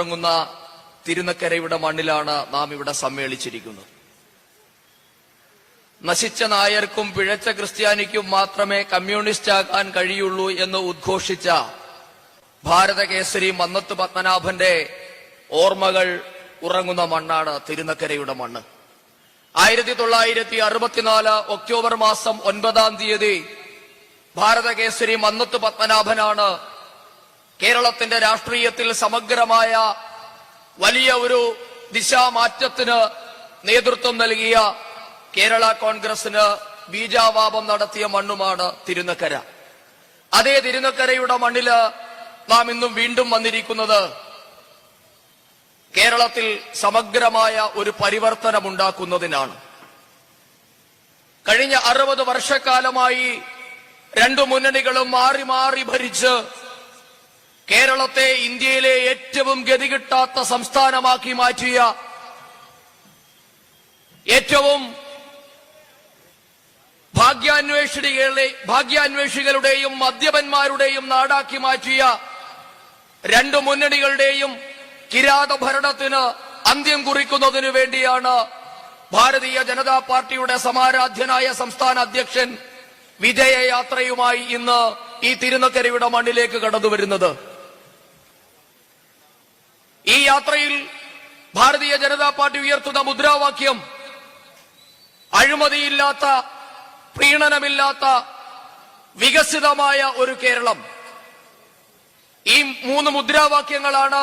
ഉറങ്ങുന്ന തിരുനക്കരയുടെ മണ്ണിലാണ് നാം ഇവിടെ സമ്മേളിച്ചിരിക്കുന്നത്. നശിച്ച നായർക്കും പിഴച്ച ക്രിസ്ത്യാനിക്കും മാത്രമേ കമ്മ്യൂണിസ്റ്റ് ആകാൻ കഴിയുള്ളൂ എന്ന് ഉദ്ഘോഷിച്ച ഭാരതകേസരി മന്നത്ത് പത്മനാഭന്റെ ഓർമ്മകൾ ഉറങ്ങുന്ന മണ്ണാണ് തിരുനക്കരയുടെ മണ്ണ്. ആയിരത്തി തൊള്ളായിരത്തി അറുപത്തിനാല് ഒക്ടോബർ മാസം ഒൻപതാം തീയതി ഭാരതകേസരി മന്നത്ത് പത്മനാഭനാണ് കേരളത്തിന്റെ രാഷ്ട്രീയത്തിൽ സമഗ്രമായ വലിയ ഒരു ദിശാമാറ്റത്തിന് നേതൃത്വം നൽകിയ കേരള കോൺഗ്രസിന് ബീജാവാപം നടത്തിയ മണ്ണുമാണ് തിരുനക്കര. അതേ തിരുനക്കരയുടെ മണ്ണിൽ നാം ഇന്നും വീണ്ടും വന്നിരിക്കുന്നത് കേരളത്തിൽ സമഗ്രമായ ഒരു പരിവർത്തനമുണ്ടാക്കുന്നതിനാണ്. കഴിഞ്ഞ അറുപത് വർഷക്കാലമായി രണ്ടു മുന്നണികളും മാറി മാറി ഭരിച്ച് കേരളത്തെ ഇന്ത്യയിലെ ഏറ്റവും ഗതികിട്ടാത്ത സംസ്ഥാനമാക്കി മാറ്റിയ ഏറ്റവും ഭാഗ്യാന്വേഷികളുടെ ഭാഗ്യാന്വേഷികളുടെയും മദ്യപന്മാരുടെയും നാടാക്കി മാറ്റിയ രണ്ടു മുന്നണികളുടെയും കിരാത ഭരണത്തിന് അന്ത്യം കുറിക്കുന്നതിനു വേണ്ടിയാണ് ഭാരതീയ ജനതാ പാർട്ടിയുടെ സമാരാധ്യനായ സംസ്ഥാന അധ്യക്ഷൻ വിജയയാത്രയുമായി ഇന്ന് ഈ തിരുനക്കരയുടെ മണ്ണിലേക്ക് കടന്നു വരുന്നത് ഈ യാത്രയിൽ ഭാരതീയ ജനതാ പാർട്ടി ഉയർത്തുന്ന മുദ്രാവാക്യം അഴിമതിയില്ലാത്ത പ്രീണനമില്ലാത്ത വികസിതമായ ഒരു കേരളം. ഈ മൂന്ന് മുദ്രാവാക്യങ്ങളാണ്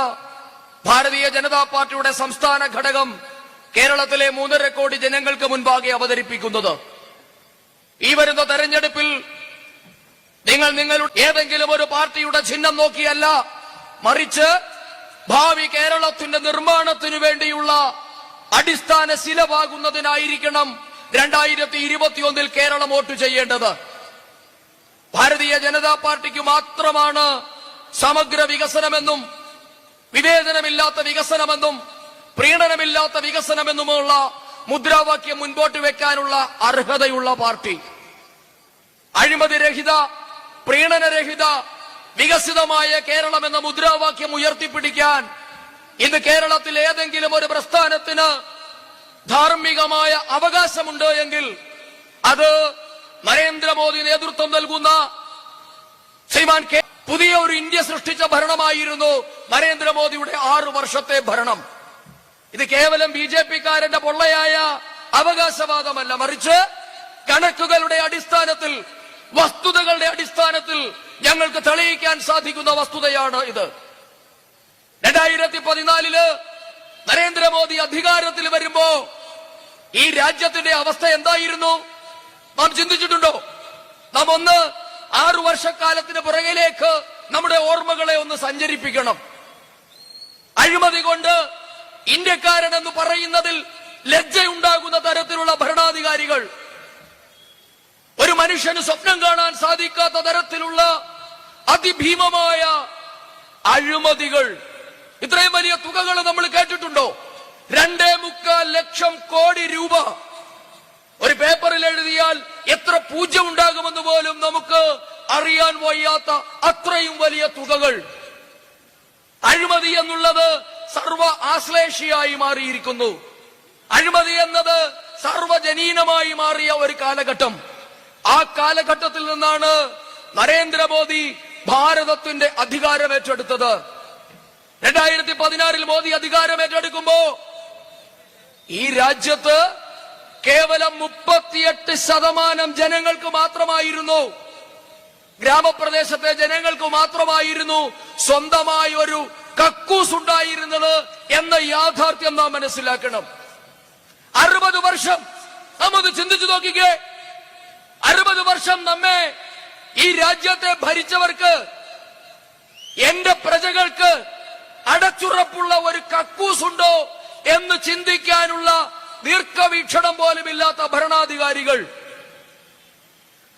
ഭാരതീയ ജനതാ പാർട്ടിയുടെ സംസ്ഥാന ഘടകം കേരളത്തിലെ മൂന്നര കോടി ജനങ്ങൾക്ക് മുൻപാകെ അവതരിപ്പിക്കുന്നത്. ഈ വരുന്ന തെരഞ്ഞെടുപ്പിൽ നിങ്ങൾ നിങ്ങളുടെ ഏതെങ്കിലും ഒരു പാർട്ടിയുടെ ചിഹ്നം നോക്കിയല്ല മറിച്ച് ഭാവി കേരളത്തിന്റെ നിർമ്മാണത്തിനു വേണ്ടിയുള്ള അടിസ്ഥാന ശിലവാകുന്നതിനായിരിക്കണം രണ്ടായിരത്തി ഇരുപത്തിയൊന്നിൽ കേരളം വോട്ട് ചെയ്യേണ്ടത്. ഭാരതീയ ജനതാ പാർട്ടിക്ക് മാത്രമാണ് സമഗ്ര വികസനമെന്നും വിവേചനമില്ലാത്ത വികസനമെന്നും പ്രീണനമില്ലാത്ത വികസനമെന്നുമുള്ള മുദ്രാവാക്യം മുൻപോട്ട് വെക്കാനുള്ള അർഹതയുള്ള പാർട്ടി. അഴിമതിരഹിത പ്രീണനരഹിത വികസിതമായ കേരളം എന്ന മുദ്രാവാക്യം ഉയർത്തിപ്പിടിക്കാൻ ഇന്ന് കേരളത്തിൽ ഏതെങ്കിലും ഒരു പ്രസ്ഥാനത്തിന് ധാർമ്മികമായ അവകാശമുണ്ട് എങ്കിൽ അത് നരേന്ദ്രമോദി നേതൃത്വം നൽകുന്ന ശ്രീമാൻ കെ പുതിയ ഒരു ഇന്ത്യ സൃഷ്ടിച്ച ഭരണമായിരുന്നു നരേന്ദ്രമോദിയുടെ ആറു വർഷത്തെ ഭരണം. ഇത് കേവലം ബി ജെ പിക്കാരന്റെ പൊള്ളയായ അവകാശവാദമല്ല. മറിച്ച് കണക്കുകളുടെ അടിസ്ഥാനത്തിൽ വസ്തുതകളുടെ അടിസ്ഥാനത്തിൽ ഞങ്ങൾക്ക് തെളിയിക്കാൻ സാധിക്കുന്ന വസ്തുതയാണ് ഇത്. രണ്ടായിരത്തി പതിനാലിൽ നരേന്ദ്രമോദി അധികാരത്തിൽ വരുമ്പോ ഈ രാജ്യത്തിന്റെ അവസ്ഥ എന്തായിരുന്നു? നാം ചിന്തിച്ചിട്ടുണ്ടോ? നാം ഒന്ന് ആറു വർഷക്കാലത്തിന് പുറകിലേക്ക് നമ്മുടെ ഓർമ്മകളെ ഒന്ന് സഞ്ചരിപ്പിക്കണം. അഴിമതി കൊണ്ട് ഇന്ത്യക്കാരൻ എന്ന് പറയുന്നതിൽ ലജ്ജയുണ്ടാകുന്ന തരത്തിലുള്ള ഭരണാധികാരികൾ ഒരു മനുഷ്യന് സ്വപ്നം കാണാൻ സാധിക്കാത്ത തരത്തിലുള്ള അതിഭീമമായ അഴിമതികൾ. ഇത്രയും വലിയ തുകകൾ നമ്മൾ കേട്ടിട്ടുണ്ടോ? രണ്ടേ മുക്കാൽ ലക്ഷം കോടി രൂപ. ഒരു പേപ്പറിൽ എഴുതിയാൽ എത്ര പൂജ്യം ഉണ്ടാകുമെന്ന് പോലും നമുക്ക് അറിയാൻ വയ്യാത്ത അത്രയും വലിയ തുകകൾ. അഴിമതി എന്നുള്ളത് സർവ ആശ്ലേഷിയായി മാറിയിരിക്കുന്നു. അഴിമതി എന്നത് സർവജനീനമായി മാറിയ ഒരു കാലഘട്ടം. ആ കാലഘട്ടത്തിൽ നിന്നാണ് നരേന്ദ്രമോദി ഭാരതത്തിന്റെ അധികാരം ഏറ്റെടുത്തത്. രണ്ടായിരത്തി പതിനാറിൽ മോദി അധികാരം ഏറ്റെടുക്കുമ്പോ ഈ രാജ്യത്ത് കേവലം മുപ്പത്തിയെട്ട് ശതമാനം ജനങ്ങൾക്ക് മാത്രമായിരുന്നു. ഗ്രാമപ്രദേശത്തെ ജനങ്ങൾക്ക് മാത്രമായിരുന്നു സ്വന്തമായി ഒരു കക്കൂസ് ഉണ്ടായിരുന്നത് എന്ന യാഥാർത്ഥ്യം നാം മനസ്സിലാക്കണം. അറുപത് വർഷം. നമ്മൾ ചിന്തിച്ചു നോക്കിക്കേ. അറുപത് വർഷം നമ്മെ ഈ രാജ്യത്തെ ഭരിച്ചവർക്ക് എന്റെ പ്രജകൾക്ക് അടച്ചുറപ്പുള്ള ഒരു കക്കൂസുണ്ടോ എന്ന് ചിന്തിക്കാനുള്ള ദീർഘവീക്ഷണം പോലും ഇല്ലാത്ത ഭരണാധികാരികൾ.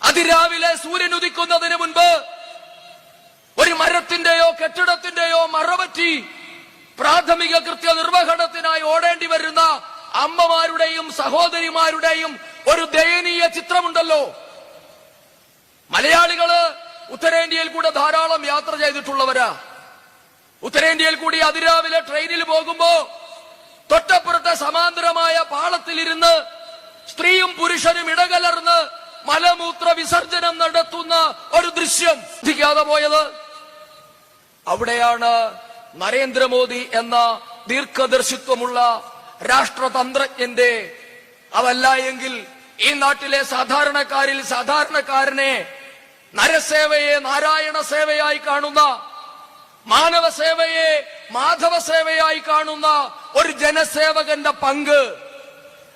അതിരാവിലെ സൂര്യൻ ഉദിക്കുന്നതിന് മുൻപ് ഒരു മരത്തിന്റെയോ കെട്ടിടത്തിന്റെയോ മറപറ്റി പ്രാഥമിക കൃത്യ നിർവഹണത്തിനായി ഓടേണ്ടി വരുന്ന അമ്മമാരുടെയും സഹോദരിമാരുടെയും ഒരു ദയനീയ ചിത്രമുണ്ടല്ലോ. മലയാളികൾ ഉത്തരേന്ത്യയിൽ കൂടെ ധാരാളം യാത്ര ചെയ്തിട്ടുള്ളവരാ. ഉത്തരേന്ത്യയിൽ കൂടി അതിരാവിലെ ട്രെയിനിൽ പോകുമ്പോ തൊട്ടപ്പുറത്തെ സമാന്തരമായ പാളത്തിലിരുന്ന് സ്ത്രീയും പുരുഷനും ഇടകലർന്ന് മലമൂത്ര വിസർജനം നടത്തുന്ന ഒരു ദൃശ്യം ശ്രദ്ധിക്കാതെ പോയത്? അവിടെയാണ് നരേന്ദ്രമോദി എന്ന ദീർഘദർശിത്വമുള്ള രാഷ്ട്രതന്ത്രജ്ഞന്റെ അതല്ല എങ്കിൽ ഈ നാട്ടിലെ സാധാരണക്കാരിൽ സാധാരണക്കാരനെ നരസേവയെ നാരായണ സേവയായി കാണുന്ന മാനവ സേവയെ മാധവ സേവയായി കാണുന്ന ഒരു ജനസേവകന്റെ പങ്ക്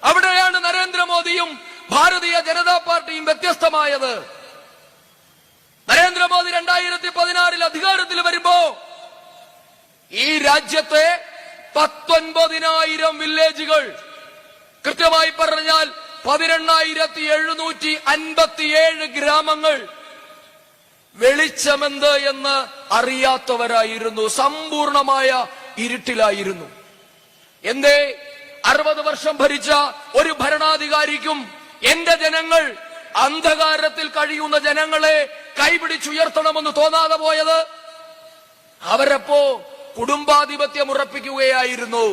അവിടെയാണ് നരേന്ദ്രമോദിയും ഭാരതീയ ജനതാ പാർട്ടിയും വ്യത്യസ്തമായത്. നരേന്ദ്രമോദി രണ്ടായിരത്തി പതിനാറിൽ അധികാരത്തിൽ വരുമ്പോ ഈ രാജ്യത്തെ പത്തൊൻപതിനായിരം വില്ലേജുകൾ കൃത്യമായി പറഞ്ഞാൽ പതിനെണ്ണായിരത്തി എഴുന്നൂറ്റി അൻപത്തിയേഴ് ഗ്രാമങ്ങൾ വെളിച്ചമെന്ത് എന്ന് അറിയാത്തവരായിരുന്നു. സമ്പൂർണമായ ഇരുട്ടിലായിരുന്നു. എന്തേ? അറുപത് വർഷം ഭരിച്ച ഒരു ഭരണാധികാരിക്കും എന്റെ ജനങ്ങൾ അന്ധകാരത്തിൽ കഴിയുന്ന ജനങ്ങളെ കൈപിടിച്ചുയർത്തണമെന്ന് തോന്നാതെ പോയത് അവരപ്പോ കുടുംബാധിപത്യം ഉറപ്പിക്കുകയായിരുന്നു.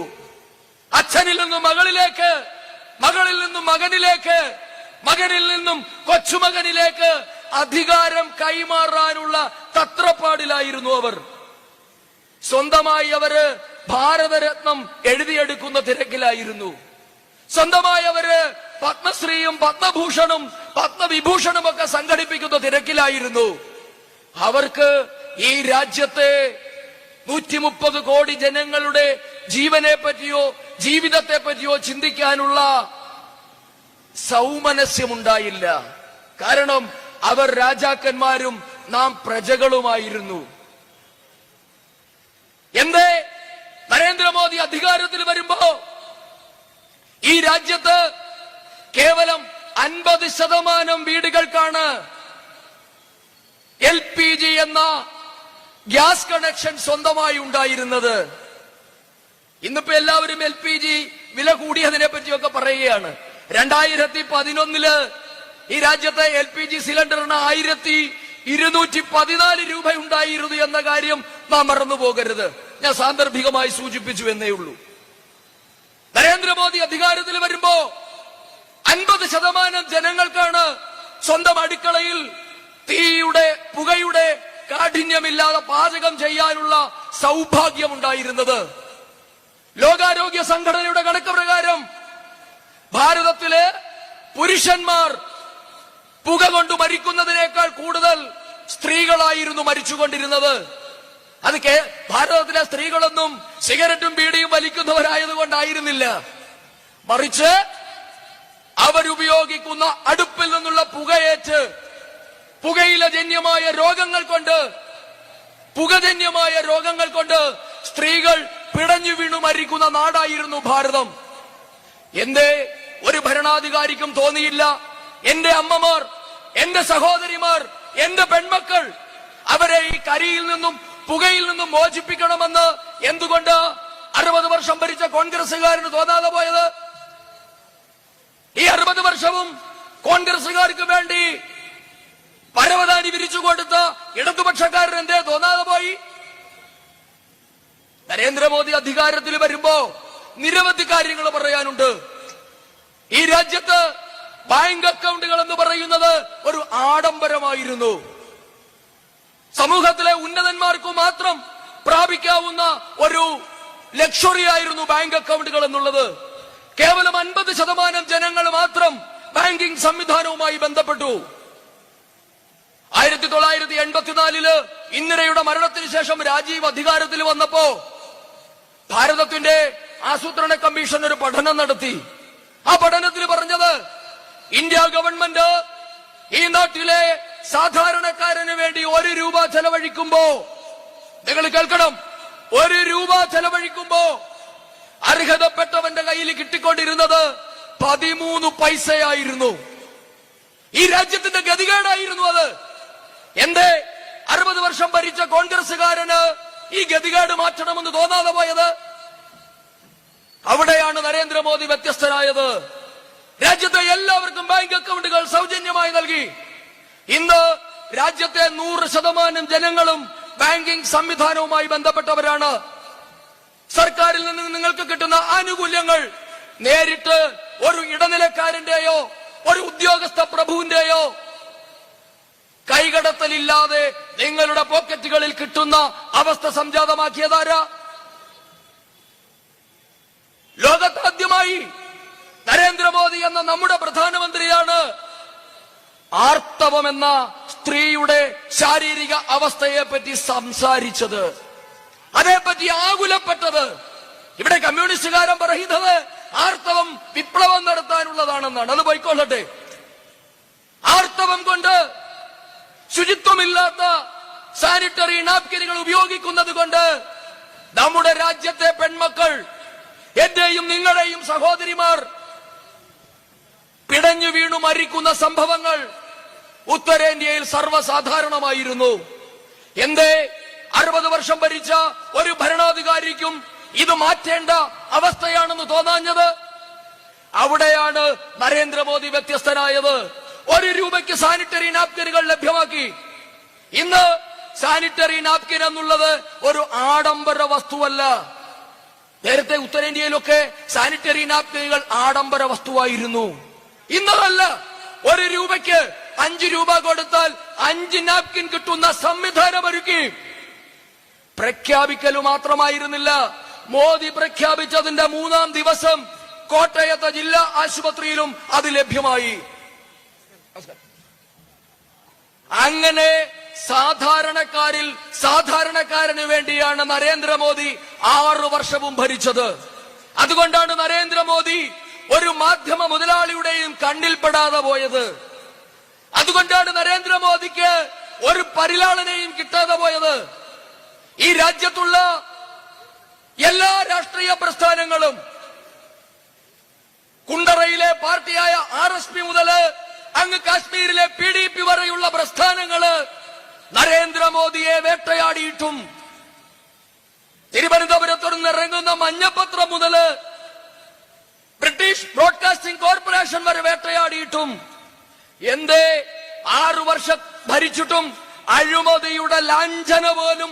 അച്ഛനിൽ നിന്ന് മകളിലേക്ക് മകളിൽ നിന്നും മകനിലേക്ക് മകനിൽ നിന്നും കൊച്ചുമകനിലേക്ക് അധികാരം കൈമാറാനുള്ള തത്രപ്പാടിലായിരുന്നു അവർ. സ്വന്തമായി അവർ ഭാരതരത്നം എഴുതിയെടുക്കുന്ന തിരക്കിലായിരുന്നു. സ്വന്തമായി അവർ പത്മശ്രീയും പത്മഭൂഷണും പത്മവിഭൂഷണും ഒക്കെ സംഘടിപ്പിക്കുന്ന തിരക്കിലായിരുന്നു. അവർക്ക് ഈ രാജ്യത്തെ നൂറ്റി മുപ്പത് കോടി ജനങ്ങളുടെ ജീവനെ പറ്റിയോ ജീവിതത്തെ പറ്റിയോ ചിന്തിക്കാനുള്ള സൗമനസ്യമുണ്ടായില്ല. കാരണം അവർ രാജാക്കന്മാരും നാം പ്രജകളുമായിരുന്നു. എന്തേ? നരേന്ദ്രമോദി അധികാരത്തിൽ വരുമ്പോ ഈ രാജ്യത്ത് കേവലം അൻപത് ശതമാനം വീടുകൾക്കാണ് എൽ പി ജി എന്ന ഗ്യാസ് കണക്ഷൻ സ്വന്തമായി ഉണ്ടായിരുന്നത്. ഇന്നിപ്പോ എല്ലാവരും എൽ പി ജി വില കൂടിയതിനെ പറ്റിയൊക്കെ പറയുകയാണ്. രണ്ടായിരത്തി പതിനൊന്നിൽ ഈ രാജ്യത്തെ എൽ പി ജി സിലിണ്ടറിന് ആയിരത്തി ഇരുന്നൂറ്റി പതിനാല് രൂപ ഉണ്ടായിരുന്നു എന്ന കാര്യം നാം മറന്നു പോകരുത്. ഞാൻ സാന്ദർഭികമായി സൂചിപ്പിച്ചു എന്നേ ഉള്ളൂ. നരേന്ദ്രമോദി അധികാരത്തിൽ വരുമ്പോ അൻപത് ശതമാനം ജനങ്ങൾക്കാണ് സ്വന്തം അടുക്കളയിൽ തീയുടെ പുകയുടെ കാഠിന്യമില്ലാതെ പാചകം ചെയ്യാനുള്ള സൗഭാഗ്യമുണ്ടായിരുന്നത് ലോകാരോഗ്യ സംഘടനയുടെ കണക്ക് പ്രകാരം ഭാരതത്തിലെ പുരുഷന്മാർ പുക കൊണ്ട് മരിക്കുന്നതിനേക്കാൾ കൂടുതൽ സ്ത്രീകളായിരുന്നു മരിച്ചുകൊണ്ടിരുന്നത്. അത് ഭാരതത്തിലെ സ്ത്രീകളൊന്നും സിഗരറ്റും ബീഡിയും വലിക്കുന്നവരായതുകൊണ്ടായിരുന്നില്ല. മറിച്ച് അവരുപയോഗിക്കുന്ന അടുപ്പിൽ നിന്നുള്ള പുകയേറ്റ് പുകയിലെ ജന്യമായ രോഗങ്ങൾ കൊണ്ട് പുകജന്യമായ രോഗങ്ങൾ കൊണ്ട് സ്ത്രീകൾ പിടഞ്ഞു വീണു മരിക്കുന്ന നാടായിരുന്നു ഭാരതം. എന്തേ? ഒരു ഭരണാധികാരിക്കും തോന്നിയില്ല. എന്റെ അമ്മമാർ എന്റെ സഹോദരിമാർ എന്റെ പെൺമക്കൾ അവരെ ഈ കരിയിൽ നിന്നും പുകയിൽ നിന്നും മോചിപ്പിക്കണമെന്ന് എന്തുകൊണ്ട് അറുപത് വർഷം ഭരിച്ച കോൺഗ്രസുകാരന് തോന്നാതെ പോയത്? ഈ അറുപത് വർഷവും കോൺഗ്രസുകാർക്ക് വേണ്ടി പരവതാനി വിരിച്ചു കൊടുത്ത ഇടതുപക്ഷക്കാരൻ എന്തേ തോന്നാതെ പോയി? നരേന്ദ്രമോദി അധികാരത്തിൽ വരുമ്പോ നിരവധി കാര്യങ്ങൾ പറയാനുണ്ട്. ഈ രാജ്യത്ത് ബാങ്ക് അക്കൗണ്ടുകൾ എന്ന് പറയുന്നത് ഒരു ആഡംബരമായിരുന്നു. സമൂഹത്തിലെ ഉന്നതന്മാർക്ക് മാത്രം പ്രാപിക്കാവുന്ന ഒരു ലക്ഷറി ആയിരുന്നു ബാങ്ക് അക്കൗണ്ടുകൾ എന്നുള്ളത്. കേവലം അൻപത് ശതമാനം ജനങ്ങൾ മാത്രം ബാങ്കിംഗ് സംവിധാനവുമായി ബന്ധപ്പെട്ടു. ആയിരത്തി തൊള്ളായിരത്തി എൺപത്തിനാലിൽ ഇന്ദിരയുടെ മരണത്തിന് ശേഷം രാജീവ് അധികാരത്തിൽ വന്നപ്പോ ഭാരതത്തിന്റെ ആസൂത്രണ കമ്മീഷൻ ഒരു പഠനം നടത്തി. ആ പഠനത്തിൽ പറഞ്ഞത് ഇന്ത്യ ഗവൺമെന്റ് ഈ നാട്ടിലെ സാധാരണക്കാരന് വേണ്ടി ഒരു രൂപ ചെലവഴിക്കുമ്പോ നിങ്ങൾ കേൾക്കണം ഒരു രൂപ ചെലവഴിക്കുമ്പോ അർഹതപ്പെട്ടവന്റെ കയ്യിൽ കിട്ടിക്കൊണ്ടിരുന്നത് പതിമൂന്ന് പൈസയായിരുന്നു. ഈ രാജ്യത്തിന്റെ ഗതികേടായിരുന്നു അത്. എന്തേ? അറുപത് വർഷം ഭരിച്ച കോൺഗ്രസുകാരന് ഈ ഗതികേട് മാറ്റണമെന്ന് തോന്നാതെ പോയത്? അവിടെയാണ് നരേന്ദ്രമോദി വ്യത്യസ്തനായത്. രാജ്യത്തെ എല്ലാവർക്കും ബാങ്ക് അക്കൗണ്ടുകൾ സൗജന്യമായി നൽകി. ഇന്ന് രാജ്യത്തെ നൂറ് ശതമാനം ജനങ്ങളും ബാങ്കിംഗ് സംവിധാനവുമായി ബന്ധപ്പെട്ടവരാണ്. സർക്കാരിൽ നിന്ന് നിങ്ങൾക്ക് കിട്ടുന്ന ആനുകൂല്യങ്ങൾ നേരിട്ട് ഒരു ഇടനിലക്കാരന്റെയോ ഒരു ഉദ്യോഗസ്ഥ പ്രഭുവിന്റെയോ കൈകടത്തലില്ലാതെ നിങ്ങളുടെ പോക്കറ്റുകളിൽ കിട്ടുന്ന അവസ്ഥ സംജാതമാക്കിയതാരാ? ലോകത്താദ്യമായി നരേന്ദ്രമോദി എന്ന നമ്മുടെ പ്രധാനമന്ത്രിയാണ് ആർത്തവം എന്ന സ്ത്രീയുടെ ശാരീരിക അവസ്ഥയെ പറ്റി സംസാരിച്ചത്. അതേപ്പറ്റി ആകുലപ്പെട്ടത്. ഇവിടെ കമ്മ്യൂണിസ്റ്റുകാരൻ പറയുന്നത് ആർത്തവം വിപ്ലവം നടത്താനുള്ളതാണെന്നാണ്. അത് പോയിക്കൊള്ളട്ടെ. ആർത്തവം കൊണ്ട് ശുചിത്വമില്ലാത്ത സാനിറ്ററി നാപ്കിനുകൾ ഉപയോഗിക്കുന്നത് കൊണ്ട് നമ്മുടെ രാജ്യത്തെ പെൺമക്കൾ എന്റെയും നിങ്ങളെയും സഹോദരിമാർ പിടഞ്ഞു വീണു മരിക്കുന്ന സംഭവങ്ങൾ ഉത്തരേന്ത്യയിൽ സർവസാധാരണമായിരുന്നു. എന്തേ? അറുപത് വർഷം ഭരിച്ച ഒരു ഭരണാധികാരിക്കും ഇത് മാറ്റേണ്ട അവസ്ഥയാണെന്ന് തോന്നാഞ്ഞത്? അവിടെയാണ് നരേന്ദ്രമോദി വ്യത്യസ്തനായത്. ഒരു രൂപയ്ക്ക് സാനിറ്ററി നാപ്കിനുകൾ ലഭ്യമാക്കി. ഇന്ന് സാനിറ്ററി നാപ്കിൻ എന്നുള്ളത് ഒരു ആഡംബര വസ്തുവല്ല. നേരത്തെ ഉത്തരേന്ത്യയിലൊക്കെ സാനിറ്ററി നാപ്കിനുകൾ ആഡംബര വസ്തുവായിരുന്നു. ഇന്നതല്ല ഒരു രൂപയ്ക്ക് അഞ്ച് രൂപ കൊടുത്താൽ അഞ്ച് നാപ്കിൻ കിട്ടുന്ന സംവിധാനം ഒരുക്കി. പ്രഖ്യാപിക്കലു മാത്രമായിരുന്നില്ല. മോദി പ്രഖ്യാപിച്ചതിന്റെ മൂന്നാം ദിവസം കോട്ടയത്തെ ജില്ലാ ആശുപത്രിയിലും അത് ലഭ്യമായി. അങ്ങനെ സാധാരണക്കാരിൽ സാധാരണക്കാരന് വേണ്ടിയാണ് നരേന്ദ്രമോദി ആറു വർഷവും ഭരിച്ചത്. അതുകൊണ്ടാണ് നരേന്ദ്രമോദി ഒരു മാധ്യമ മുതലാളിയുടെയും കണ്ണിൽപ്പെടാതെ പോയത്. അതുകൊണ്ടാണ് നരേന്ദ്രമോദിക്ക് ഒരു പരിലാളനെയും കിട്ടാതെ പോയത്. ഈ രാജ്യത്തുള്ള എല്ലാ രാഷ്ട്രീയ പ്രസ്ഥാനങ്ങളും കുണ്ടറയിലെ പാർട്ടിയായ ആർ എസ് പി മുതൽ അങ്ങ് കാശ്മീരിലെ പി ഡി പി വരെയുള്ള പ്രസ്ഥാനങ്ങൾ നരേന്ദ്രമോദിയെ വേട്ടയാടിയിട്ടും തിരുവനന്തപുരത്തു നിന്ന് ഇറങ്ങുന്ന മഞ്ഞപത്രം മുതൽ ബ്രിട്ടീഷ് ബ്രോഡ്കാസ്റ്റിംഗ് കോർപ്പറേഷൻ വരെ വേട്ടയാടിയിട്ടും എന്തേ ആറു വർഷം ഭരിച്ചിട്ടും അഴിമതിയുടെ ലാഞ്ചന പോലും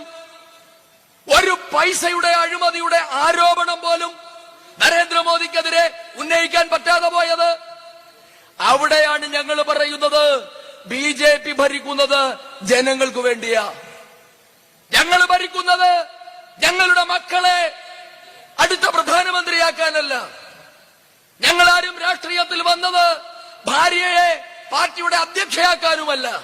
ഒരു പൈസയുടെ അഴിമതിയുടെ ആരോപണം പോലും നരേന്ദ്രമോദിക്കെതിരെ ഉന്നയിക്കാൻ പറ്റാതെ പോയത് അവിടെയാണ് ഞങ്ങൾ പറയുന്നത്. ബി ജെ പി ഭരിക്കുന്നത് ജനങ്ങൾക്ക് വേണ്ടിയാ. ഞങ്ങൾ ഭരിക്കുന്നത് ഞങ്ങളുടെ മക്കളെ അടുത്ത പ്രധാനമന്ത്രിയാക്കാനല്ല. ഞങ്ങൾ ആരും രാഷ്ട്രീയത്തിൽ വന്നത് ഭാര്യയെ പാർട്ടിയുടെ അധ്യക്ഷയാക്കാനുമല്ല.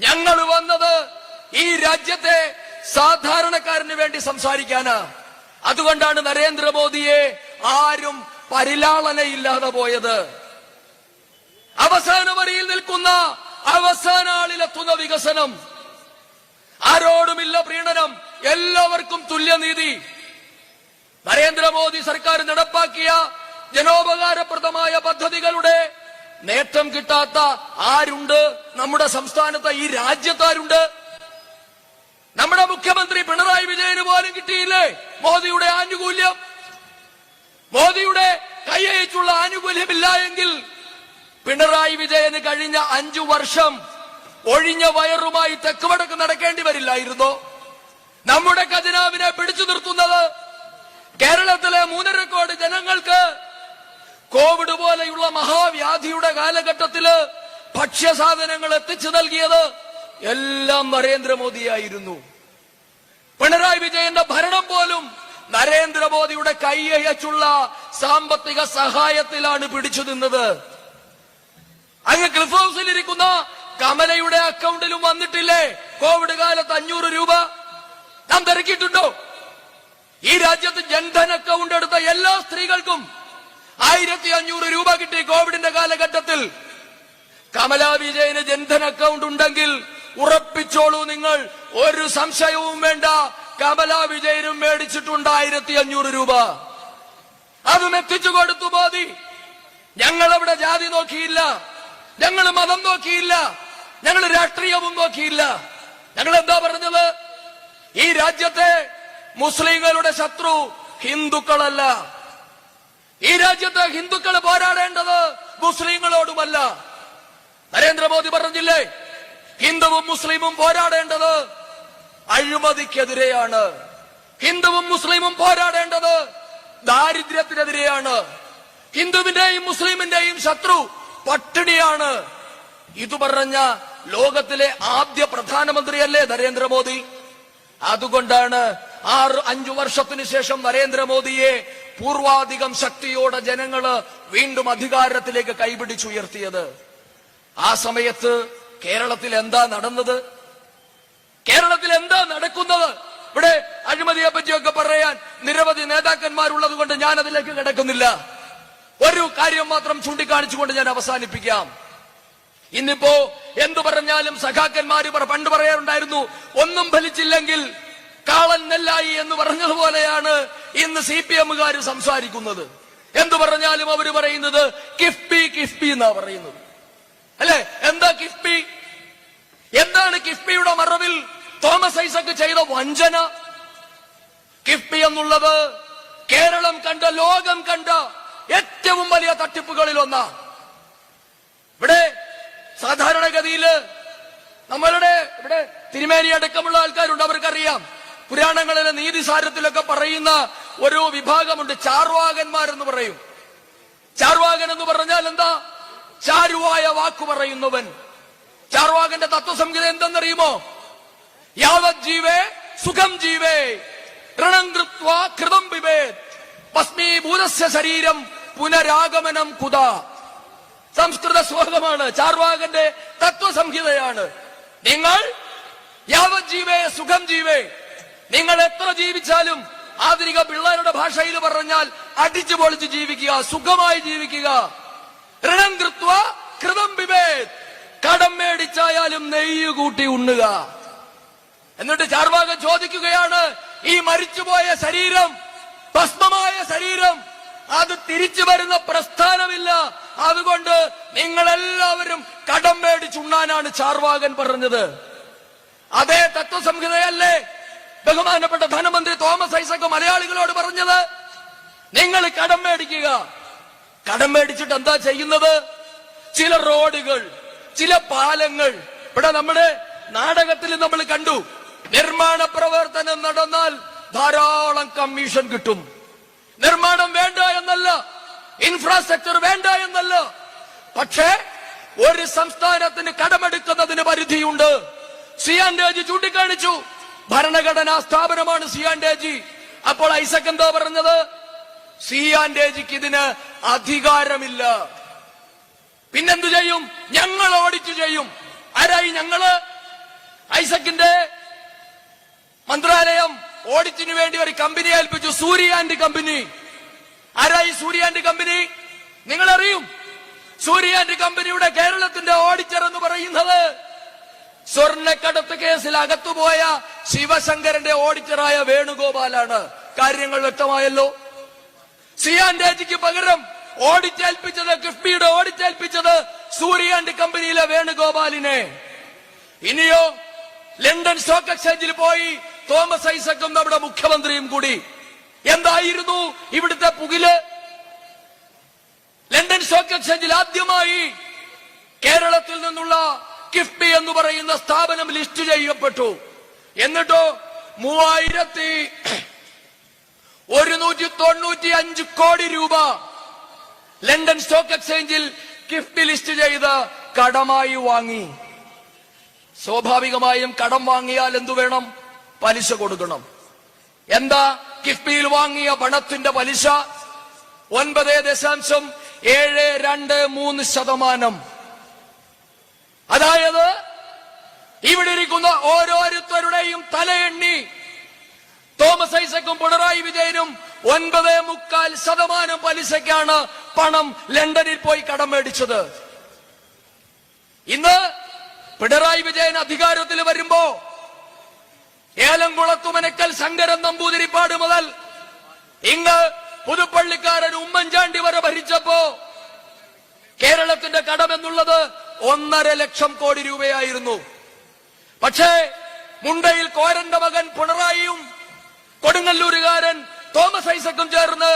ഞങ്ങൾ വന്നത് ഈ രാജ്യത്തെ സാധാരണക്കാരന് വേണ്ടി സംസാരിക്കാനാ. അതുകൊണ്ടാണ് നരേന്ദ്രമോദിയെ ആരും പരിലാളനയില്ലാതെ പോയത്. അവസാന വരിയിൽ നിൽക്കുന്ന അവസാന ആളിലെത്തുന്ന വികസനം. ആരോടുമില്ല പ്രീണനം. എല്ലാവർക്കും തുല്യനീതി. നരേന്ദ്രമോദി സർക്കാർ നടപ്പാക്കിയ ജനോപകാരപ്രദമായ പദ്ധതികളുടെ നേട്ടം കിട്ടാത്ത ആരുണ്ട്? നമ്മുടെ സംസ്ഥാനത്ത് ഈ രാജ്യത്താരുണ്ട്? നമ്മുടെ മുഖ്യമന്ത്രി പിണറായി വിജയന് പോലും കിട്ടിയില്ലേ? മോദിയുടെ ആനുകൂല്യം. മോദിയുടെ കൈയച്ചുള്ള ആനുകൂല്യമില്ല എങ്കിൽ പിണറായി വിജയന് കഴിഞ്ഞ അഞ്ചു വർഷം ഒഴിഞ്ഞ വയറുമായി തെക്കുവടക്ക് നടക്കേണ്ടി വരില്ലായിരുന്നോ? നമ്മുടെ ഖജനാവിനെ പിടിച്ചു നിർത്തുന്നത് കേരളത്തിലെ മൂന്നര കോടി ജനങ്ങൾക്ക് കോവിഡ് പോലെയുള്ള മഹാവ്യാധിയുടെ കാലഘട്ടത്തിൽ ഭക്ഷ്യസാധനങ്ങൾ എത്തിച്ചു നൽകിയത് എല്ലാം നരേന്ദ്രമോദിയായിരുന്നു. പിണറായി വിജയന്റെ ഭരണം പോലും നരേന്ദ്രമോദിയുടെ കൈയച്ചുള്ള സാമ്പത്തിക സഹായത്തിലാണ് പിടിച്ചു നിന്നത്. അങ്ങ് ക്ലിഫ് ഹൗസിൽ ഇരിക്കുന്ന കമലയുടെ അക്കൗണ്ടിലും വന്നിട്ടില്ലേ? കോവിഡ് കാലത്ത് അഞ്ഞൂറ് രൂപ നാം തിരക്കിയിട്ടുണ്ടോ? ഈ രാജ്യത്ത് ജൻധൻ അക്കൗണ്ട് എടുത്ത എല്ലാ സ്ത്രീകൾക്കും ആയിരത്തി അഞ്ഞൂറ് രൂപ കിട്ടി കോവിഡിന്റെ കാലഘട്ടത്തിൽ. കമലാ വിജയന് ജൻധൻ അക്കൗണ്ട് ഉണ്ടെങ്കിൽ ഉറപ്പിച്ചോളൂ നിങ്ങൾ. ഒരു സംശയവും വേണ്ട. കമലാ വിജയനും മേടിച്ചിട്ടുണ്ട് ആയിരത്തി അഞ്ഞൂറ് രൂപ. അതും എത്തിച്ചു കൊടുത്തു മോദി. ഞങ്ങളവിടെ ജാതി നോക്കിയില്ല. ഞങ്ങൾ മതം നോക്കിയില്ല. ഞങ്ങൾ രാഷ്ട്രീയവും നോക്കിയില്ല. ഞങ്ങൾ എന്താ പറഞ്ഞത്? ഈ രാജ്യത്തെ മുസ്ലിങ്ങളുടെ ശത്രു ഹിന്ദുക്കളല്ല. ഈ രാജ്യത്തെ ഹിന്ദുക്കൾ പോരാടേണ്ടത് മുസ്ലിങ്ങളോടുമല്ല. നരേന്ദ്രമോദി പറഞ്ഞില്ലേ? ഹിന്ദുവും മുസ്ലിമും പോരാടേണ്ടത് അഴിമതിക്കെതിരെയാണ്. ഹിന്ദുവും മുസ്ലിമും പോരാടേണ്ടത് ദാരിദ്ര്യത്തിനെതിരെയാണ്. ഹിന്ദുവിന്റെയും മുസ്ലിമിന്റെയും ശത്രു പട്ടിണിയാണ്. ഇത് പറഞ്ഞ ലോകത്തിലെ ആദ്യ പ്രധാനമന്ത്രിയല്ലേ നരേന്ദ്രമോദി? അതുകൊണ്ടാണ് ആറ് അഞ്ചു വർഷത്തിനു ശേഷം നരേന്ദ്രമോദിയെ പൂർവാധികം ശക്തിയോടെ ജനങ്ങൾ വീണ്ടും അധികാരത്തിലേക്ക് കൈപിടിച്ചുയർത്തിയത്. ആ സമയത്ത് കേരളത്തിൽ എന്താ നടന്നത്? കേരളത്തിൽ എന്താ നടക്കുന്നത്? ഇവിടെ അഴിമതിയെ പറ്റിയൊക്കെ പറയാൻ നിരവധി നേതാക്കന്മാരുള്ളത് കൊണ്ട് ഞാൻ അതിലേക്ക് കിടക്കുന്നില്ല. ഒരു കാര്യം മാത്രം ചൂണ്ടിക്കാണിച്ചുകൊണ്ട് ഞാൻ അവസാനിപ്പിക്കാം. ഇന്നിപ്പോ എന്തു പറഞ്ഞാലും സഖാക്കന്മാര് പണ്ട് പറയാറുണ്ടായിരുന്നു ഒന്നും ഫലിച്ചില്ലെങ്കിൽ കാളൻ നെല്ലായി എന്ന് പറഞ്ഞതുപോലെയാണ് ഇന്ന് സി പി എമ്മുകാർ സംസാരിക്കുന്നത്. എന്തു പറഞ്ഞാലും അവർ പറയുന്നത് കിഫ്ബി കിഫ്ബി എന്നാ പറയുന്നത്. അല്ലെ? എന്താ കിഫ്ബി? എന്താണ് കിഫ്ബിയുടെ മറവിൽ തോമസ് ഐസക് ചെയ്ത വഞ്ചന? കിഫ്ബി എന്നുള്ളത് കേരളം കണ്ട ലോകം കണ്ട ഏറ്റവും വലിയ തട്ടിപ്പുകളിൽ ഒന്നാ ഇവിടെ സാധാരണഗതിയിൽ നമ്മളുടെ ഇവിടെ തിരുമേനി അടക്കമുള്ള ആൾക്കാരുണ്ട് അവർക്കറിയാം. പുരാണങ്ങളിലെ നീതിസാരത്തിലൊക്കെ പറയുന്ന ഒരു വിഭാഗമുണ്ട്. ചാർവാകന്മാരെന്ന് പറയും. ചാർവാകൻ എന്ന് പറഞ്ഞാൽ എന്താ? ചാരുവായ വാക്കു പറയുന്നവൻ. ചാർവാകന്റെ തത്വസംഹിത എന്തെന്നറിയുമോ? യാവത് ജീവേ സുഖം ജീവേ. ഋണം കൃത്വ കൃതം പിബേത് ഭസ്മീഭൂതസ്യ ശരീരം പുനരാഗമനം കുത. സംസ്കൃത ശ്ലോകമാണ് ചാർവാകന്റെ തത്വസംഹിതയാണ്. നിങ്ങൾ യാവജീവേ ജീവേ സുഖം ജീവേ. നിങ്ങൾ എത്ര ജീവിച്ചാലും ആധുനിക പിള്ളേരുടെ ഭാഷയിൽ പറഞ്ഞാൽ അടിച്ചു പൊളിച്ച് ജീവിക്കുക സുഖമായി ജീവിക്കുക. ഋണം കൃത്വ കൃതം പിബേത് കടം മേടിച്ചായാലും നെയ്യ് കൂട്ടി ഉണ്ണുക. എന്നിട്ട് ചാർവാകൻ ചോദിക്കുകയാണ് ഈ മരിച്ചുപോയ ശരീരം ഭസ്മമായ ശരീരം അത് തിരിച്ചു വരുന്ന പ്രസ്ഥാനമില്ല. അതുകൊണ്ട് നിങ്ങളെല്ലാവരും കടം മേടിച്ചുണ്ണാനാണ് ചാർവാകൻ പറഞ്ഞത്. അതേ തത്വസംഹിതയല്ലേ? ബഹുമാനപ്പെട്ട ധനമന്ത്രി തോമസ് ഐസക് മലയാളികളോട് പറഞ്ഞത് നിങ്ങൾ കടം മേടിക്കുക. കടം മേടിച്ചിട്ട് എന്താ ചെയ്യുന്നത്? ചില റോഡുകൾ ചില പാലങ്ങൾ. ഇവിടെ നമ്മുടെ നാടകത്തിൽ നമ്മൾ കണ്ടു നിർമ്മാണ പ്രവർത്തനം നടന്നാൽ ധാരാളം കമ്മീഷൻ കിട്ടും. നിർമ്മാണം വേണ്ട എന്നല്ല. ഇൻഫ്രാസ്ട്രക്ചർ വേണ്ട എന്നല്ല. പക്ഷേ ഒരു സംസ്ഥാനത്തിന് കടമെടുക്കുന്നതിന് പരിധിയുണ്ട്. സിയാൻ രാജി ചൂണ്ടിക്കാണിച്ചു. ഭരണഘടനാ സ്ഥാപനമാണ് സിയാൻ രാജി അപ്പോൾ ഐസക് എന്താ പറഞ്ഞത്? സിയാൻ രാജിക്ക് ഇതിന് അധികാരമില്ല. പിന്നെന്തു ചെയ്യും? ഞങ്ങൾ ഓഡിറ്റ് ചെയ്യും. ആരായി ഞങ്ങൾ? ഐസക്കിന്റെ മന്ത്രാലയം. ഓഡിറ്റിന് വേണ്ടി ഒരു കമ്പനി ഏൽപ്പിച്ചു. Surya and company. ആരായി സൂര്യ ആൻഡ് കമ്പനി? നിങ്ങൾ അറിയും സൂര്യ ആൻഡ് കമ്പനിയുടെ കേരളത്തിന്റെ ഓഡിറ്റർ എന്ന് പറയുന്നത് സ്വർണക്കടത്ത് കേസിൽ അകത്തുപോയ ശിവശങ്കരന്റെ ഓഡിറ്ററായ വേണുഗോപാലാണ്. കാര്യങ്ങൾ വ്യക്തമായല്ലോ. സിയാൻ രാജിക്ക് പകരം ഓഡിറ്റ് കിഫ്ബിയുടെ ഓഡിറ്റ് ഏൽപ്പിച്ചത് സൂര്യ ആൻഡ് കമ്പനിയിലെ വേണുഗോപാലിനെ. ഇനിയോ ലണ്ടൻ സ്റ്റോക്ക് എക്സ്ചേഞ്ചിൽ പോയി തോമസ് ഐസക്കും നമ്മുടെ മുഖ്യമന്ത്രിയും കൂടി എന്തായിരുന്നു ഇവിടുത്തെ പുകിൽ? ലണ്ടൻ സ്റ്റോക്ക് എക്സ്ചേഞ്ചിൽ ആദ്യമായി കേരളത്തിൽ നിന്നുള്ള കിഫ്ബി എന്ന് പറയുന്ന സ്ഥാപനം ലിസ്റ്റ് ചെയ്യപ്പെട്ടു. എന്നിട്ടോ മൂവായിരത്തി ഒരുന്നൂറ്റി തൊണ്ണൂറ്റി അഞ്ച് കോടി രൂപ ലണ്ടൻ സ്റ്റോക്ക് എക്സ്ചേഞ്ചിൽ കിഫ്ബി ലിസ്റ്റ് ചെയ്ത് കടമായി വാങ്ങി. സ്വാഭാവികമായും കടം വാങ്ങിയാൽ എന്തു വേണം? പലിശ കൊടുക്കണം. എന്താ? കിഫ്ബിയിൽ വാങ്ങിയ പണത്തിന്റെ പലിശ ഒൻപത് ദശാംശം ഏഴ് രണ്ട് മൂന്ന് ശതമാനം. അതായത് ഇവിടെ ഇരിക്കുന്ന ഓരോരുത്തരുടെയും തലയെണ്ണി തോമസ് ഐസക്കും പിണറായി വിജയനും ഒൻപത് മുക്കാൽ ശതമാനം പലിശയ്ക്കാണ് പണം ലണ്ടനിൽ പോയി കടം മേടിച്ചത്. ഇന്ന് പിണറായി വിജയൻ അധികാരത്തിൽ വരുമ്പോ ഏലംകുളത്തുമനക്കൽ ശങ്കരൻ നമ്പൂതിരിപ്പാട് മുതൽ ഇങ്ങ് പുതുപ്പള്ളിക്കാരൻ ഉമ്മൻചാണ്ടി വരെ ഭരിച്ചപ്പോ കേരളത്തിന്റെ കടമെന്നുള്ളത് ഒന്നര ലക്ഷം കോടി രൂപയായിരുന്നു. പക്ഷേ മുണ്ടയിൽ കോരന്റെ മകൻ പിണറായിയും കൊടുങ്ങല്ലൂരുകാരൻ തോമസ് ഐസക്കും ചേർന്ന്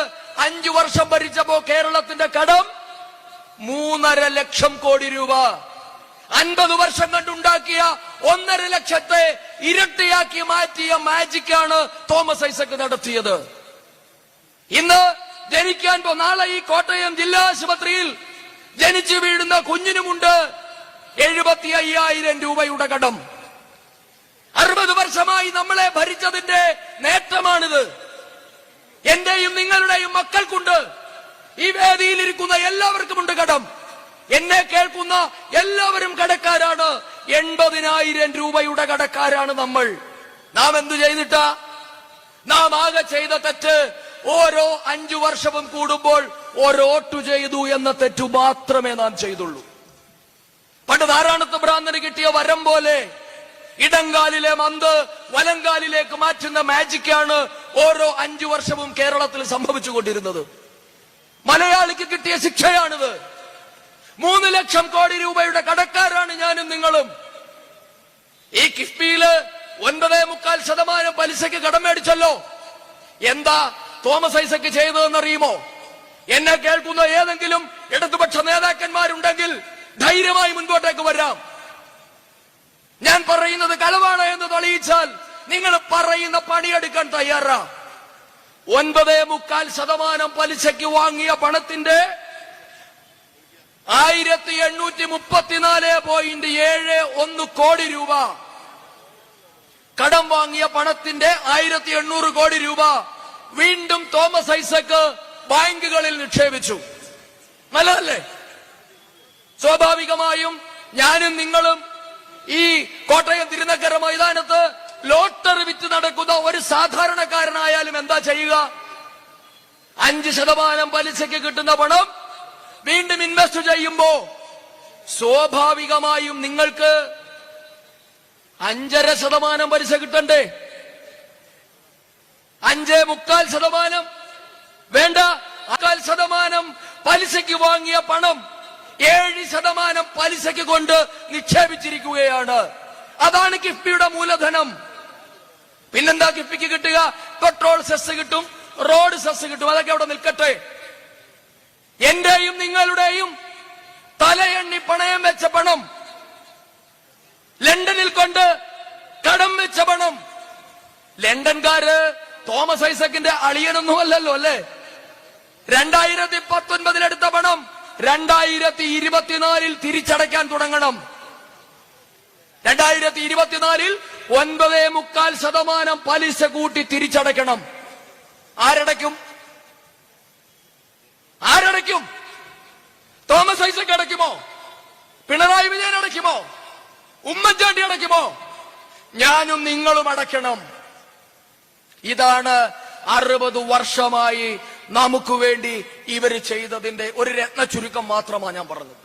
അഞ്ചു വർഷം ഭരിച്ചപ്പോ കേരളത്തിന്റെ കടം മൂന്നര ലക്ഷം കോടി രൂപ. അൻപത് വർഷം കണ്ടുണ്ടാക്കിയ ഒന്നര ലക്ഷത്തെ ഇരട്ടിയാക്കി മാറ്റിയ മാജിക്കാണ് തോമസ് ഐസക് നടത്തിയത്. ഇന്ന് ജനിക്കാൻ പോ നാളെ ഈ കോട്ടയം ജില്ലാ ആശുപത്രിയിൽ ജനിച്ചു വീഴുന്ന കുഞ്ഞിനുമുണ്ട് എഴുപത്തി അയ്യായിരം രൂപയുടെ കടം. അറുപത് വർഷമായി നമ്മളെ ഭരിച്ചതിന്റെ നേട്ടമാണിത്. എന്റെയും നിങ്ങളുടെയും മക്കൾക്കുണ്ട്. ഈ വേദിയിലിരിക്കുന്ന എല്ലാവർക്കുമുണ്ട് കടം. എന്നെ കേൾക്കുന്ന എല്ലാവരും കടക്കാരാണ്. എൺപതിനായിരം രൂപയുടെ കടക്കാരാണ് നമ്മൾ. നാം എന്തു ചെയ്തിട്ടാ? നാം ആകെ ചെയ്ത തെറ്റ് ഓരോ അഞ്ചു വർഷവും കൂടുമ്പോൾ ഓരോട്ടു ചെയ്തു എന്ന തെറ്റു മാത്രമേ നാം ചെയ്തുള്ളൂ. പണ്ട് ധാരാണത്ത് ഭ്രാന്തന് കിട്ടിയ വരം പോലെ ഇടങ്കാലിലെ മന്ത് വലങ്കാലിലേക്ക് മാറ്റുന്ന മാജിക്കാണ് ഓരോ അഞ്ചു വർഷവും കേരളത്തിൽ സംഭവിച്ചുകൊണ്ടിരുന്നത്. മലയാളിക്ക് കിട്ടിയ ശിക്ഷയാണിത്. മൂന്ന് ലക്ഷം കോടി രൂപയുടെ കടക്കാരാണ് ഞാനും നിങ്ങളും. ഈ കിഫ്ബിയിൽ ഒൻപതേ മുക്കാൽ ശതമാനം പലിശയ്ക്ക് കടം മേടിച്ചല്ലോ. എന്താ തോമസ് ഐസക്ക് ചെയ്തതെന്നറിയുമോ? എന്നെ കേൾക്കുന്ന ഏതെങ്കിലും ഇടതുപക്ഷ നേതാക്കന്മാരുണ്ടെങ്കിൽ ധൈര്യമായി മുൻപോട്ടേക്ക് വരാം. ഞാൻ പറയുന്നത് കളവാണ് എന്ന് തെളിയിച്ചാൽ നിങ്ങൾ പറയുന്ന പണിയെടുക്കാൻ തയ്യാറാ. ഒൻപതേ മുക്കാൽ ശതമാനം പലിശയ്ക്ക് വാങ്ങിയ പണത്തിന്റെ ആയിരത്തി എണ്ണൂറ്റി മുപ്പത്തിനാല് പോയിന്റ് ഏഴ് ഒന്ന് കോടി രൂപ. കടം വാങ്ങിയ പണത്തിന്റെ ആയിരത്തി എണ്ണൂറ് കോടി രൂപ വീണ്ടും തോമസ് ഐസക്ക് ബാങ്കുകളിൽ നിക്ഷേപിച്ചു. നല്ലതല്ലേ? സ്വാഭാവികമായും ഞാനും നിങ്ങളും ഈ കോട്ടയം തിരുനക്കര മൈതാനത്ത് ലോട്ടറി വിറ്റ് നടക്കുന്ന ഒരു സാധാരണക്കാരനായാലും എന്താ ചെയ്യുക? അഞ്ച് ശതമാനം പലിശയ്ക്ക് കിട്ടുന്ന പണം വീണ്ടും ഇൻവെസ്റ്റ് ചെയ്യുമ്പോ സ്വാഭാവികമായും നിങ്ങൾക്ക് അഞ്ചര ശതമാനം പലിശ കിട്ടണ്ടേ? അഞ്ചേ മുക്കാൽ ശതമാനം. വേണ്ട മുക്കാൽ ശതമാനം പലിശയ്ക്ക് വാങ്ങിയ പണം ഏഴ് ശതമാനം പലിശയ്ക്ക് കൊണ്ട് നിക്ഷേപിച്ചിരിക്കുകയാണ്. അതാണ് കിഫ്ബിയുടെ മൂലധനം. പിന്നെന്താ കിഫ്ബിക്ക് കിട്ടുക? പെട്രോൾ സെസ് കിട്ടും റോഡ് സെസ് കിട്ടും. അതൊക്കെ അവിടെ നിൽക്കട്ടെ. എന്റെയും നിങ്ങളുടെയും തലയെണ്ണി പണയം വെച്ച പണം ലണ്ടനിൽ കൊണ്ട് കടം വെച്ച പണം. ലണ്ടൻകാര് തോമസ് ഐസക്കിന്റെ അളിയനൊന്നും അല്ലല്ലോ അല്ലേ? രണ്ടായിരത്തി പത്തൊൻപതിലെടുത്ത പണം രണ്ടായിരത്തി ഇരുപത്തിനാലിൽ തിരിച്ചടയ്ക്കാൻ തുടങ്ങണം. രണ്ടായിരത്തി ഇരുപത്തിനാലിൽ ഒൻപതേ മുക്കാൽ ശതമാനം പലിശ കൂട്ടി തിരിച്ചടയ്ക്കണം. ആരടയ്ക്കും? ആരടയ്ക്കും? തോമസ് ഐസക് അടയ്ക്കുമോ? പിണറായി വിജയൻ അടയ്ക്കുമോ? ഉമ്മൻചാണ്ടി അടയ്ക്കുമോ? ഞാനും നിങ്ങളും അടയ്ക്കണം. ഇതാണ് അറുപത് വർഷമായി നമുക്ക് വേണ്ടി ഇവർ ചെയ്തതിന്റെ ഒരു രത്ന ചുരുക്കം മാത്രമാണ് ഞാൻ പറഞ്ഞത്.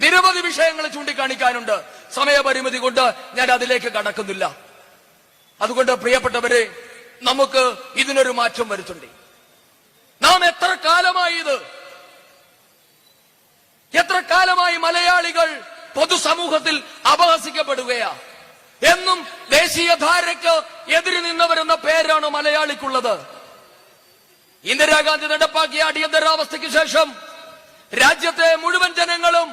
നിരവധി വിഷയങ്ങൾ ചൂണ്ടിക്കാണിക്കാനുണ്ട്. സമയപരിമിതി കൊണ്ട് ഞാൻ അതിലേക്ക് കടക്കുന്നില്ല. അതുകൊണ്ട് പ്രിയപ്പെട്ടവരെ നമുക്ക് ഇതിനൊരു മാറ്റം വരുത്തുണ്ടേ നാം എത്ര കാലമായി ഇത്? എത്ര കാലമായി മലയാളികൾ പൊതുസമൂഹത്തിൽ അപഹസിക്കപ്പെടുകയാ? എന്നും ദേശീയ ധാരയ്ക്ക് എതിര് നിന്നവരെന്ന പേരാണ് മലയാളിക്കുള്ളത്. ഇന്ദിരാഗാന്ധി നടപ്പാക്കിയ അടിയന്തരാവസ്ഥയ്ക്ക് ശേഷം രാജ്യത്തെ മുഴുവൻ ജനങ്ങളും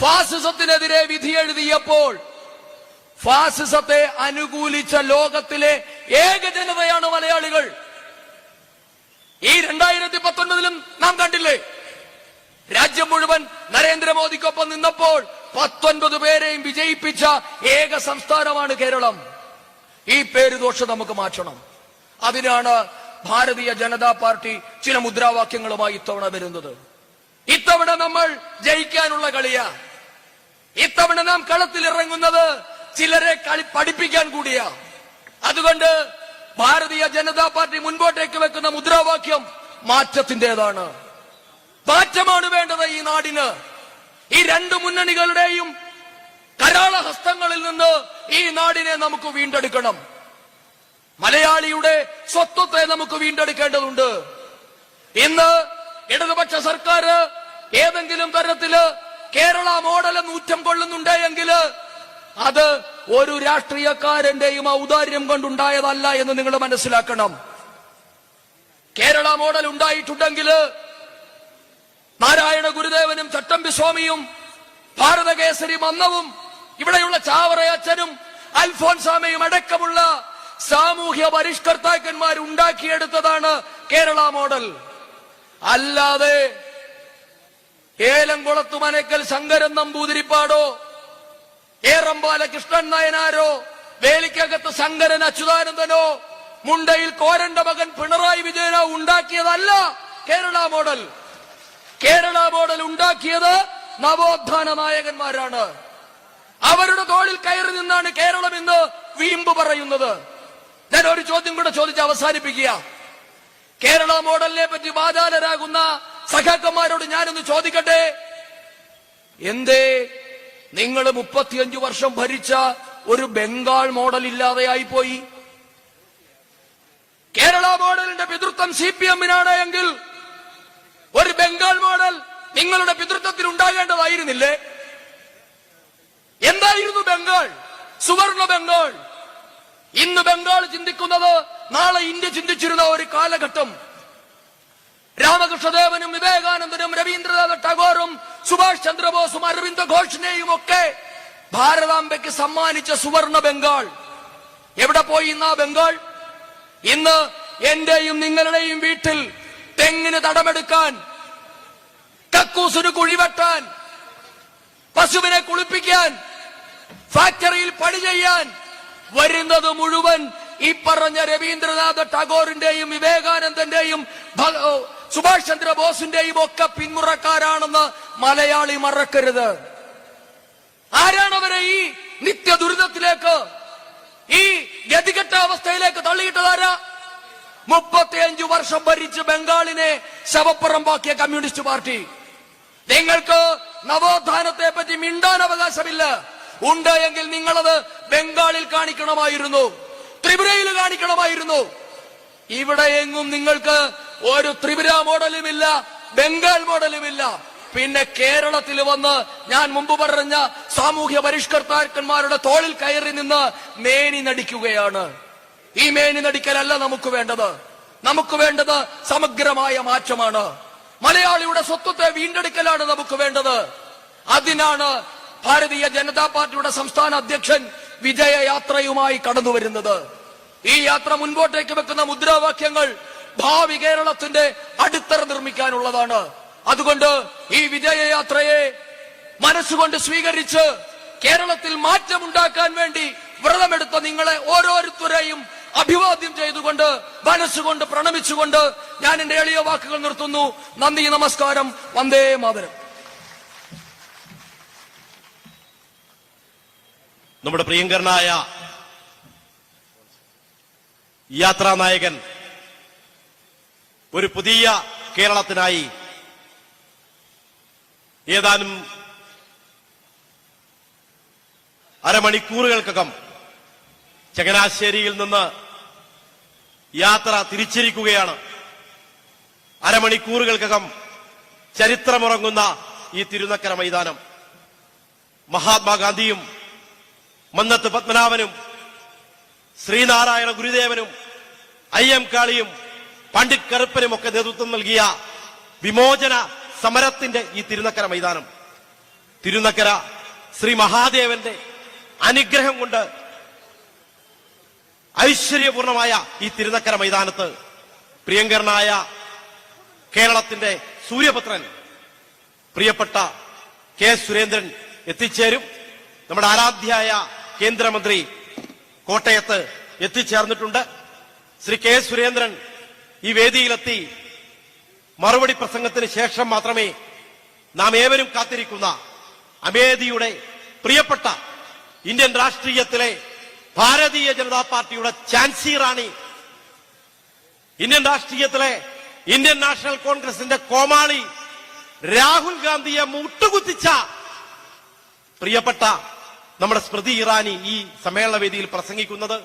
ഫാസിസത്തിനെതിരെ വിധിയെഴുതിയപ്പോൾ ഫാസിസത്തെ അനുകൂലിച്ച ലോകത്തിലെ ഏക ജനതയാണ് മലയാളികൾ. ഈ രണ്ടായിരത്തി പത്തൊൻപതിലും നാം കണ്ടില്ലേ? രാജ്യം മുഴുവൻ നരേന്ദ്രമോദിക്കൊപ്പം നിന്നപ്പോൾ പത്തൊൻപത് പേരെയും വിജയിപ്പിച്ച ഏക സംസ്ഥാനമാണ് കേരളം. ഈ പേര് ദോഷം നമുക്ക് മാറ്റണം. അതിനാണ് ഭാരതീയ ജനതാ പാർട്ടി ചില മുദ്രാവാക്യങ്ങളുമായി ഇത്തവണ വരുന്നത്. ഇത്തവണ നമ്മൾ ജയിക്കാനുള്ള കളിയാ. ഇത്തവണ നാം കളത്തിലിറങ്ങുന്നത് ചിലരെ കളി പഠിപ്പിക്കാൻ കൂടിയാ. അതുകൊണ്ട് ഭാരതീയ ജനതാ പാർട്ടി മുൻപോട്ടേക്ക് വെക്കുന്ന മുദ്രാവാക്യം മാറ്റത്തിന്റേതാണ് മാറ്റമാണ് വേണ്ടത് ഈ നാടിന്. ഈ രണ്ട് മുന്നണികളുടെയും കരാളഹസ്തങ്ങളിൽ നിന്ന് ഈ നാടിനെ നമുക്ക് വീണ്ടെടുക്കണം. മലയാളിയുടെ സ്വത്വത്തെ നമുക്ക് വീണ്ടെടുക്കേണ്ടതുണ്ട്. ഇന്ന് ഇടതുപക്ഷ സർക്കാർ ഏതെങ്കിലും തരത്തിൽ കേരള മോഡൽ നൂറ്റം കൊള്ളുന്നുണ്ടെങ്കിൽ അത് ഒരു രാഷ്ട്രീയക്കാരന്റെയും ഔദാര്യം കൊണ്ടുണ്ടായതല്ല എന്ന് നിങ്ങൾ മനസ്സിലാക്കണം. കേരള മോഡൽ ഉണ്ടായിട്ടുണ്ടെങ്കിൽ നാരായണ ഗുരുദേവനും ചട്ടമ്പി സ്വാമിയും ഭാരതകേസരി മന്നവും ഇവിടെയുള്ള ചാവറയച്ചനും അൽഫോൻസാമയും അടക്കമുള്ള സാമൂഹ്യ പരിഷ്കർത്താക്കന്മാർ ഉണ്ടാക്കിയെടുത്തതാണ് കേരള മോഡൽ. അല്ലാതെ ഏലംകുളത്തുമനക്കൽ ശങ്കരൻ നമ്പൂതിരിപ്പാടോ ഏറമ്പാല കൃഷ്ണൻ നായനാരോ? വേലിക്കകത്ത് ശങ്കരൻ അച്യുതാനന്ദനോ? മുണ്ടയിൽ കോരന്റെ മകൻ പിണറായി വിജയനോ ഉണ്ടാക്കിയതല്ല കേരള മോഡൽ. കേരള മോഡൽ ഉണ്ടാക്കിയത് നവോത്ഥാന നായകന്മാരാണ്. അവരുടെ തോളിൽ കയറി നിന്നാണ് കേരളം ഇന്ന് വീമ്പ് പറയുന്നത്. ഞാൻ ഒരു ചോദ്യം കൂടെ ചോദിച്ച് അവസാനിപ്പിക്കുക. കേരള മോഡലിനെ പറ്റി വാചാലരാകുന്ന സഖാക്കന്മാരോട് ഞാനൊന്ന് ചോദിക്കട്ടെ? എന്തേ? നിങ്ങൾ മുപ്പത്തിയഞ്ചു വർഷം ഭരിച്ച ഒരു ബംഗാൾ മോഡൽ ഇല്ലാതെയായി പോയി. കേരള മോഡലിന്റെ പിതൃത്വം സി പി എമ്മിനാണ് എങ്കിൽ ഒരു ബംഗാൾ മോഡൽ നിങ്ങളുടെ പിതൃത്വത്തിൽ ഉണ്ടാകേണ്ടതായിരുന്നില്ലേ. എന്തായിരുന്നു ബംഗാൾ? സുവർണ ബംഗാൾ. ഇന്ന് ബംഗാൾ ചിന്തിക്കുന്നത് നാളെ ഇന്ത്യ ചിന്തിച്ചിരുന്ന ഒരു കാലഘട്ടം. രാമകൃഷ്ണദേവനും വിവേകാനന്ദനും രവീന്ദ്രനാഥ ടാഗോറും സുഭാഷ് ചന്ദ്രബോസും അരവിന്ദ ഘോഷിനെയും ഒക്കെ ഭാരതാംബയ്ക്ക് സമ്മാനിച്ച സുവർണ ബംഗാൾ. എവിടെ പോയി ഇന്ന് ബംഗാൾ? ഇന്ന് എന്റെയും നിങ്ങളുടെയും വീട്ടിൽ തെങ്ങിന് തടമെടുക്കാൻ കക്കൂസിന് കുഴിവെട്ടാൻ പശുവിനെ കുളിപ്പിക്കാൻ ഫാക്ടറിയിൽ പണി ചെയ്യാൻ വരുന്നത് മുഴുവൻ ഈ പറഞ്ഞ രവീന്ദ്രനാഥ ടാഗോറിന്റെയും വിവേകാനന്ദന്റെയും സുഭാഷ് ചന്ദ്രബോസിന്റെയും ഒക്കെ പിന്മുറക്കാരാണെന്ന് മലയാളി മറക്കരുത്. ആരാണ് അവരെ ഈ നിത്യ ദുരിതത്തിലേക്ക് ഈ ഗതികെട്ട അവസ്ഥയിലേക്ക് തള്ളിയിട്ടതാരാ മുപ്പത്തിയഞ്ചു വർഷം ഭരിച്ച് ബംഗാളിനെ ശവപ്പുറമ്പാക്കിയ കമ്മ്യൂണിസ്റ്റ് പാർട്ടി. നിങ്ങൾക്ക് നവോത്ഥാനത്തെ പറ്റി മിണ്ടാൻ അവകാശമില്ല. ഉണ്ട് എങ്കിൽ നിങ്ങളത് ബംഗാളിൽ കാണിക്കണമായിരുന്നു. ത്രിപുരയിൽ കാണിക്കണമായിരുന്നു. ഇവിടെ എങ്ങും നിങ്ങൾക്ക് ഒരു ത്രിപുര മോഡലുമില്ല ബംഗാൾ മോഡലുമില്ല. പിന്നെ കേരളത്തിൽ വന്ന് ഞാൻ മുമ്പ് പറഞ്ഞ സാമൂഹ്യ പരിഷ്കർത്താക്കന്മാരുടെ തോളിൽ കയറി നിന്ന് മേനി നടിക്കുകയാണ്. ഈ മേനി നടിക്കലല്ല നമുക്ക് വേണ്ടത്. നമുക്ക് വേണ്ടത് സമഗ്രമായ മാറ്റമാണ്. മലയാളിയുടെ സ്വത്വത്തെ വീണ്ടെടുക്കലാണ് നമുക്ക് വേണ്ടത്. അതിനാണ് ഭാരതീയ ജനതാ പാർട്ടിയുടെ സംസ്ഥാന അധ്യക്ഷൻ വിജയയാത്രയുമായി കടന്നു വരുന്നത് ഈ യാത്ര മുൻപോട്ടേക്ക് വെക്കുന്ന മുദ്രാവാക്യങ്ങൾ ഭാവി കേരളത്തിന്റെ അടിത്തറ നിർമ്മിക്കാനുള്ളതാണ്. അതുകൊണ്ട് ഈ വിജയയാത്രയെ മനസ്സുകൊണ്ട് സ്വീകരിച്ച് കേരളത്തിൽ മാറ്റമുണ്ടാക്കാൻ വേണ്ടി വ്രതമെടുത്ത നിങ്ങളെ ഓരോരുത്തരെയും അഭിവാദ്യം ചെയ്തുകൊണ്ട് മനസ്സുകൊണ്ട് പ്രണമിച്ചുകൊണ്ട് ഞാൻ എന്റെ എളിയ വാക്കുകൾ നിർത്തുന്നു. നന്ദി നമസ്കാരം. വന്ദേ മാതരം. നമ്മുടെ പ്രിയങ്കരനായ യാത്രാ നായകൻ ഒരു പുതിയ കേരളത്തിനായി ഏതാനും അരമണിക്കൂറുകൾക്കകം ചങ്ങനാശ്ശേരിയിൽ നിന്ന് യാത്ര തിരിച്ചിരിക്കുകയാണ്. അരമണിക്കൂറുകൾക്കകം ചരിത്രമുറങ്ങുന്ന ഈ തിരുനക്കര മൈതാനം. മഹാത്മാഗാന്ധിയും മന്നത്ത് പത്മനാഭനും ശ്രീനാരായണ ഗുരുദേവനും ഐ എം കാളിയും പണ്ഡിറ്റ് കറുപ്പനും ഒക്കെ നേതൃത്വം നൽകിയ വിമോചന സമരത്തിന്റെ ഈ തിരുനക്കര മൈതാനം. തിരുനക്കര ശ്രീ മഹാദേവന്റെ അനുഗ്രഹം കൊണ്ട് ഐശ്വര്യപൂർണമായ ഈ തിരുനക്കര മൈതാനത്ത് പ്രിയങ്കരനായ കേരളത്തിന്റെ സൂര്യപുത്രൻ പ്രിയപ്പെട്ട കെ സുരേന്ദ്രൻ എത്തിച്ചേരും. നമ്മുടെ ആരാധ്യായ കേന്ദ്രമന്ത്രി കോട്ടയത്ത് എത്തിച്ചേർന്നിട്ടുണ്ട്. ശ്രീ കെ സുരേന്ദ്രൻ ഈ വേദിയിലെത്തി. മറുപടി പ്രസംഗത്തിന് ശേഷം മാത്രമേ നാം ഏവരും കാത്തിരിക്കുന്ന അമേദിയുടെ പ്രിയപ്പെട്ട ഇന്ത്യൻ രാഷ്ട്രീയത്തിലെ ഭാരതീയ ജനതാ പാർട്ടിയുടെ ചാൻസി റാണി ഇന്ത്യൻ രാഷ്ട്രീയത്തിലെ ഇന്ത്യൻ നാഷണൽ കോൺഗ്രസിന്റെ കോമാളി രാഹുൽ ഗാന്ധിയെ മുട്ടുകുത്തിച്ച പ്രിയപ്പെട്ട നമ്മുടെ സ്മൃതി ഇറാനി ഈ സമ്മേളന വേദിയിൽ പ്രസംഗിക്കുന്നത്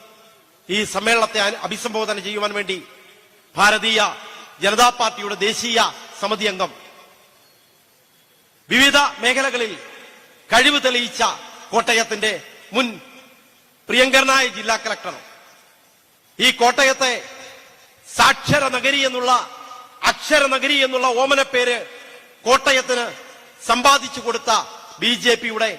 ഈ സമ്മേളനത്തെ അഭിസംബോധന ചെയ്യുവാൻ വേണ്ടി ഭാരതീയ ജനതാ പാർട്ടിയുടെ ദേശീയ സമിതി അംഗം. വിവിധ മേഖലകളിൽ കഴിവ് തെളിയിച്ച കോട്ടയത്തിന്റെ മുൻ പ്രിയങ്കരനായ ജില്ലാ കളക്ടർ ഈ കോട്ടയത്തെ സാക്ഷര നഗരി എന്നുള്ള അക്ഷര നഗരി എന്നുള്ള ഓമന പേര് കോട്ടയത്തിന് സമ്പാദിച്ചു കൊടുത്ത ബി ജെ പിയുടെ